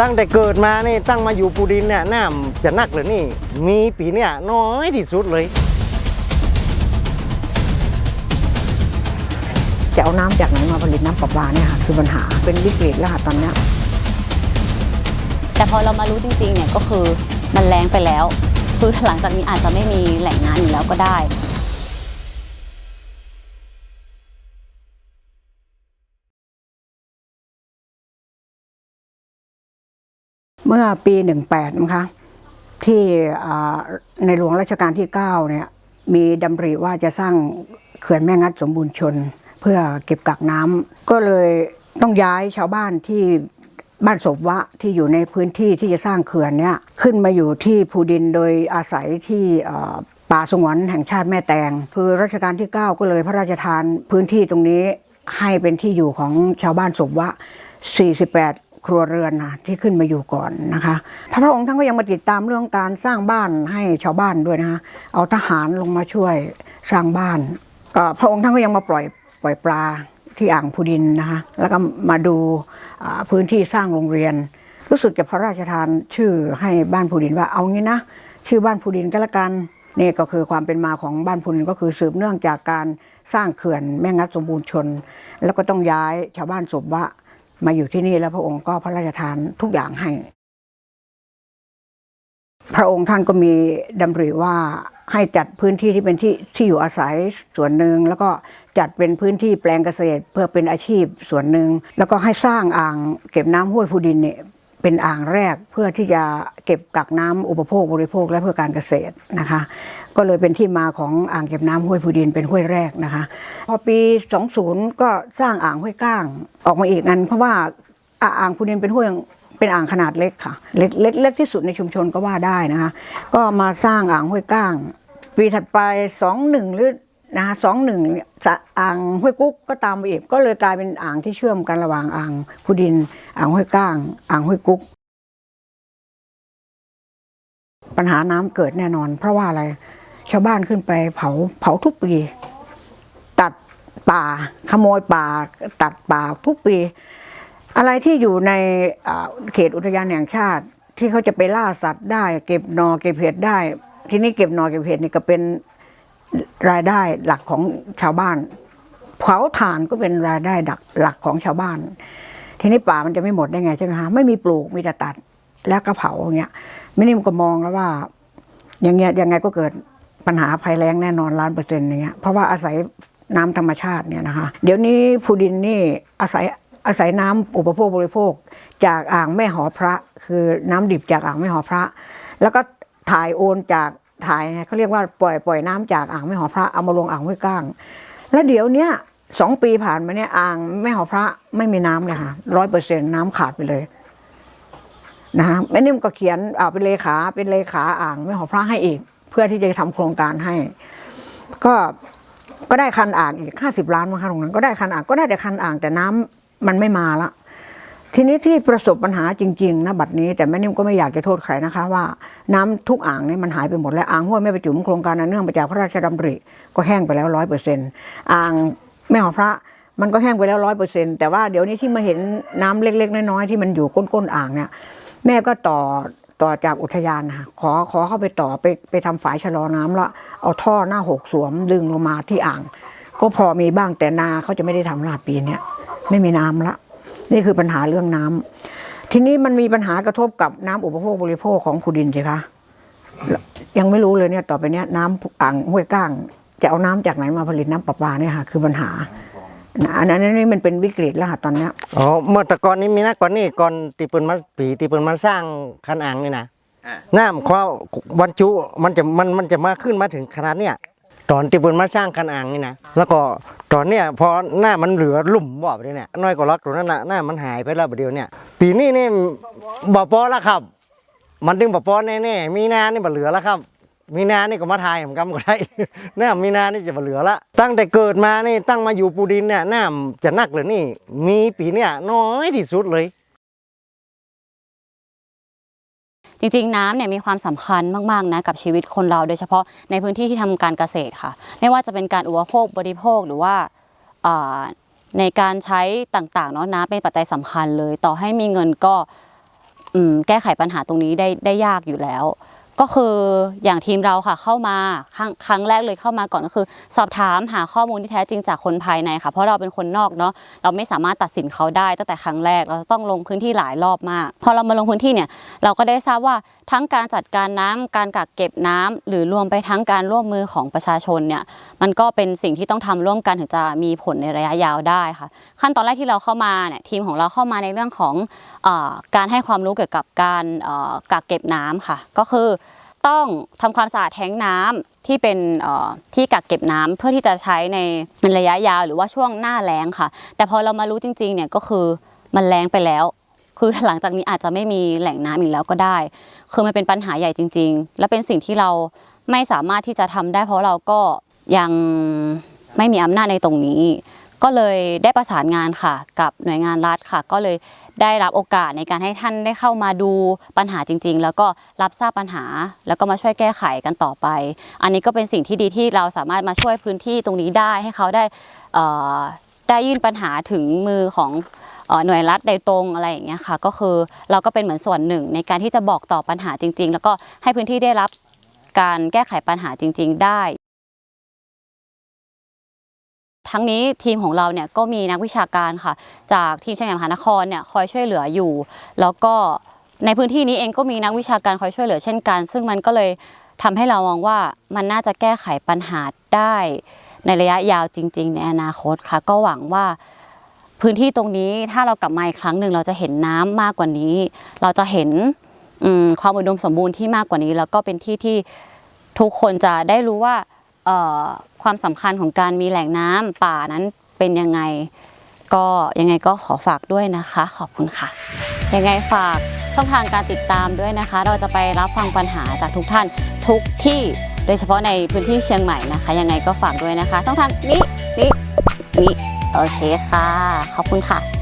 ตั้งแต่เกิดมานี่ตั้งมาอยู่ปูดินเนี่ยน้ำจะนักเลยนี่ มีปีเนี่ยน้อยที่สุดเลย จะเอาน้ำจากไหนมาผลิตน้ำประปาเนี่ยค่ะคือปัญหาเป็นวิกฤตแล้วค่ะตอนเนี้ยแต่พอเรามารู้จริงๆเนี่ยก็คือมันแรงไปแล้ว คือหลังจากนี้อาจจะไม่มีแหล่งน้ำอยู่แล้วก็ได้ เมื่อปี 18นะคะที่ในหลวงรัชกาลที่ 9 เนี่ยมีดำริว่าจะสร้างเขื่อนแม่งัดสมบูรณ์ชน เพื่อเก็บกักน้ำก็เลยต้องย้ายชาวบ้านที่บ้านศพวะที่อยู่ในพื้นที่ที่จะสร้างเขื่อนเนี่ยขึ้นมาอยู่ที่ภูดินโดยอาศัยที่ป่าสงวนแห่งชาติแม่แตง คือรัชกาลที่ 9 ก็เลยพระราชทานพื้นที่ตรงนี้ให้เป็นที่อยู่ของชาวบ้านศพวะ 48 ครัวเรือนนะที่ขึ้นมาอยู่ก่อนนะคะ พระองค์ท่านก็ยังมาติดตามเรื่องการสร้างบ้านให้ชาวบ้านด้วยนะคะเอาทหารลงมาช่วยสร้างบ้าน ก็พระองค์ท่านก็ยังมาปล่อยปล่อยปลาที่อ่างพุดินนะคะแล้วก็มาดูพื้นที่สร้างโรงเรียน รู้สึกจะพระราชทานชื่อให้บ้านพุดินว่าเอางี้นะชื่อบ้านพุดินก็แล้วกันนี่ก็คือความเป็นมาของบ้านพุดินก็คือสืบเนื่องจากการสร้างเขื่อนแม่งัดสมบูรณ์ชน แล้วก็ต้องย้ายชาวบ้านศพวะ มาอยู่ที่นี่แล้วพระองค์ก็พระราชทานทุกอย่างให้ พระองค์ท่านก็มีดำริว่าให้จัดพื้นที่ที่เป็นที่ที่อยู่อาศัยส่วนหนึ่งแล้วก็จัดเป็นพื้นที่แปลงเกษตร เพื่อเป็นอาชีพส่วนหนึ่งแล้วก็ให้สร้างอ่างเก็บน้ำห้วยพูดินเนี่ย เป็นอ่างแรกเพื่อที่จะเก็บกักน้ำอุปโภคบริโภคและเพื่อการเกษตรนะคะ ก็เลยเป็นที่มาของอ่างเก็บน้ำห้วยพูดินเป็นห้วยแรกนะคะ พอปี 20 ก็สร้างอ่างห้วยก้างออกมาอีกอันเพราะว่าอ่างพูดินเป็นห้วยเป็นอ่างขนาดเล็กค่ะเล็กเล็กเล็กที่สุดในชุมชนก็ว่าได้นะคะ ก็มาสร้างอ่างห้วยก้าง ปีถัดไป 21 หรือ นะคะสองหนึ่งอ่างห้วยกุ๊กก็ตามมาอีกก็เลยกลายเป็นอ่างที่เชื่อมกันระหว่างอ่างพูดินอ่างห้วยก้าง อ่างห้วยกุ๊กปัญหาน้ำเกิดแน่นอน เพราะว่าอะไรชาวบ้านขึ้นไปเผาเผาทุกปีตัดป่าขโมยป่า ตัดป่าทุกปี อะไรที่อยู่ในเขตอุทยานแห่งชาติ ที่เขาจะไปล่าสัตว์ได้ เก็บนอเก็บเห็ดได้ ทีนี้เก็บนอเก็บเห็ดนี่ก็เป็น รายได้หลักของชาวบ้าน เผาถ่านก็เป็นรายได้ดักหลักของชาวบ้าน ทีนี้ป่ามันจะไม่หมดได้ไงใช่ไหมคะไม่มีปลูกมีแต่ตัดแล้วก็เผาอย่างเงี้ยไม่นิ่มก็มองแล้วว่า อย่างเงี้ยยังไงก็เกิดปัญหาภัยแล้งแน่นอนล้านเปอร์เซ็นต์อย่างเงี้ยเพราะว่าอาศัยน้ำธรรมชาติเนี่ยนะคะ เดี๋ยวนี้ภูดินนี่อาศัยอาศัยน้ำอุปโภคบริโภค จากอ่างแม่หอพระ คือน้ำดิบจากอ่างแม่หอพระ แล้วก็ถ่ายโอนจาก ถ่ายเขาเรียกว่าปล่อยปล่อยน้ำจากอ่างแม่หอพระเอามาลงอ่างห้วยก้าง แล้วเดี๋ยวเนี้ยสองปีผ่านมาเนี่ยอ่างแม่หอพระไม่มีน้ำเลยค่ะร้อยเปอร์เซ็นต์น้ำขาดไปเลยนะฮะแม่นิ่มก็เขียนอ่าเป็นเลขาเป็นเลขาอ่างไม่หอพระให้อีก เพื่อที่จะทำโครงการให้ ก็ก็ได้คันอ่างอีกห้าสิบล้านมั้งคะตรงนั้นก็ได้คันอ่างก็ได้แต่คันอ่างแต่น้ำมันไม่มาละ ทีนี้ที่ประสบปัญหาจริงๆนะบัดนี้ แต่แม่นิ่มก็ไม่อยากจะโทษใครนะคะว่าน้ำทุกอ่างเนี่ยมันหายไปหมดแล้วอ่างห้วยแม่ประจุมโครงการอันเนื่องมาจากพระราชดำริก็แห้งไปแล้วร้อยเปอร์เซ็นต์อ่างแม่หอพระมันก็แห้งไปแล้วร้อยเปอร์เซ็นต์แต่ว่าเดี๋ยวนี้ที่มาเห็นน้ำเล็ก ๆ น้อยๆที่มันอยู่ก้นๆอ่างเนี่ยแม่ก็ต่อต่อจากอุทยานนะคะขอขอเข้าไปต่อไปไปทำฝายชะลอน้ำแล้วเอาท่อหน้าหกสวมดึงลงมาที่อ่าง ก็พอมีบ้างแต่นาเขาจะไม่ได้ทำลาปีเนี้ยไม่มีน้ำละ นี่คือปัญหาเรื่องน้ำทีนี้มันมีปัญหากระทบกับน้ำอุปโภคบริโภคของขุดินสิคะยังไม่รู้เลยเนี่ยต่อไปเนี้ยน้ำอ่างห้วยก้างจะเอาน้ำจากไหนมาผลิตน้ำประปาเนี่ยค่ะ คือปัญหานะอันนั้นนี่มันเป็นวิกฤตแล้วค่ะตอนเนี้ยอ๋อเมื่อแต่ก่อนนี้มีนะก่อนนี่ก่อนตีปืนมาปีตีปืนมาสร้างคันอ่างนี่นะน้ำเขาบรรจุมันจะมันมันจะมาขึ้นมาถึงขนาดเนี้ย ตอนตีปืนมาสร้างคันอ่างนี่นะแล้วก็ตอนเนี้ยพอหน้ามันเหลือหลุ่มบ่ไปเนี่ยน้อยกว่าล็อกตรงนั้นนะหน้ามันหายไปแล้วประเดี๋ยวเนี่ยปีนี้นี่บ่ปอแล้วครับ มันดึงบ่ปอแน่ๆมีนานี่บ่เหลือแล้วครับมีนานี่ก็มาทายผมกำก็ได้น้ามีนานี่จะบ่เหลือละ ตั้งแต่เกิดมานี่ตั้งมาอยู่ปูดินเนี่ยน้ำจะนักเลยนี่ มีปีเนี่ยน้อยที่สุดเลย จริงๆน้ำเนี่ยมีความสำคัญมากๆนะกับชีวิตคนเราโดยเฉพาะในพื้นที่ที่ทำการเกษตรค่ะ ไม่ว่าจะเป็นการอุปโภคบริโภคหรือว่าในการใช้ต่างๆเนาะน้ำเป็นปัจจัยสำคัญเลย ต่อให้มีเงินก็แก้ไขปัญหาตรงนี้ได้ได้ยากอยู่แล้ว ก็คืออย่างทีมเราค่ะเข้ามาครั้งครั้งแรกเลยเข้ามาก่อนก็คือ สอบถามหาข้อมูลที่แท้จริงจากคนภายในค่ะ เพราะเราเป็นคนนอกเนาะเราไม่สามารถตัดสินเขาได้ตั้งแต่ครั้งแรกเราต้องลงพื้นที่หลายรอบมาก พอเรามาลงพื้นที่เนี่ยเราก็ได้ทราบว่าทั้งการจัดการน้ำการกักเก็บน้ำหรือรวมไปทั้งการร่วมมือของประชาชนเนี่ยมันก็เป็นสิ่งที่ต้องทำร่วมกันถึงจะมีผลในระยะยาวได้ค่ะ ขั้นตอนแรกที่เราเข้ามาเนี่ยทีมของเราเข้ามาในเรื่องของอการให้ความรู้เกี่ยวกับการกักเก็บน้ำค่ะ ก็คือ ต้องทำความสะอาดแท้งน้ำที่เป็นที่กักเก็บน้ำเพื่อที่จะใช้ในระยะยาวหรือว่าช่วงหน้าแล้งค่ะ แต่พอเรามารู้จริงๆเนี่ยก็คือมันแล้งไปแล้ว คือหลังจากนี้อาจจะไม่มีแหล่งน้ำอีกแล้วก็ได้ คือมันเป็นปัญหาใหญ่จริง ๆ และเป็นสิ่งที่เราไม่สามารถที่จะทำได้ เพราะเราก็ยังไม่มีอำนาจในตรงนี้ ก็เลยได้ประสานงานค่ะ กับหน่วยงานรัฐค่ะ ก็เลยได้รับโอกาสในการให้ท่านได้เข้ามาดูปัญหาจริง ๆ แล้วก็รับทราบปัญหา แล้วก็มาช่วยแก้ไขกันต่อไป อันนี้ก็เป็นสิ่งที่ดีที่เราสามารถมาช่วยพื้นที่ตรงนี้ได้ให้เขาได้อ่อได้ยื่นปัญหาถึงมือของหน่วยรัฐโดยตรงอะไรอย่างเงี้ยค่ะ ก็คือเราก็เป็นเหมือนส่วนหนึ่งในการที่จะบอกต่อปัญหาจริง ๆ แล้วก็ให้พื้นที่ได้รับการแก้ไขปัญหาจริง ๆ ได้ ทั้งนี้ทีมของเราเนี่ยก็มีนักวิชาการค่ะ จากทีมเชียงใหม่มหานครเนี่ยคอยช่วยเหลืออยู่ แล้วก็ในพื้นที่นี้เองก็มีนักวิชาการคอยช่วยเหลือเช่นกัน ซึ่งมันก็เลยทำให้เรามองว่ามันน่าจะแก้ไขปัญหาได้ในระยะยาวจริง ๆ ในอนาคตค่ะ ก็หวังว่าพื้นที่ตรงนี้ถ้าเรากลับมาอีกครั้งหนึ่งเราจะเห็นน้ำมากกว่านี้ เราจะเห็นความอุดมสมบูรณ์ที่มากกว่านี้ แล้วก็เป็นที่ที่ทุกคนจะได้รู้ว่า ความสำคัญของการมีแหล่งน้ำป่านั้นเป็นยังไง ก็ยังไงก็ขอฝากด้วยนะคะ ขอบคุณค่ะ ยังไงฝากช่องทางการติดตามด้วยนะคะ เราจะไปรับฟังปัญหาจากทุกท่านทุกที่โดยเฉพาะในพื้นที่เชียงใหม่นะคะ ยังไงก็ฝากด้วยนะคะ ช่องทางนี้นี้นี้โอเคค่ะ ขอบคุณค่ะ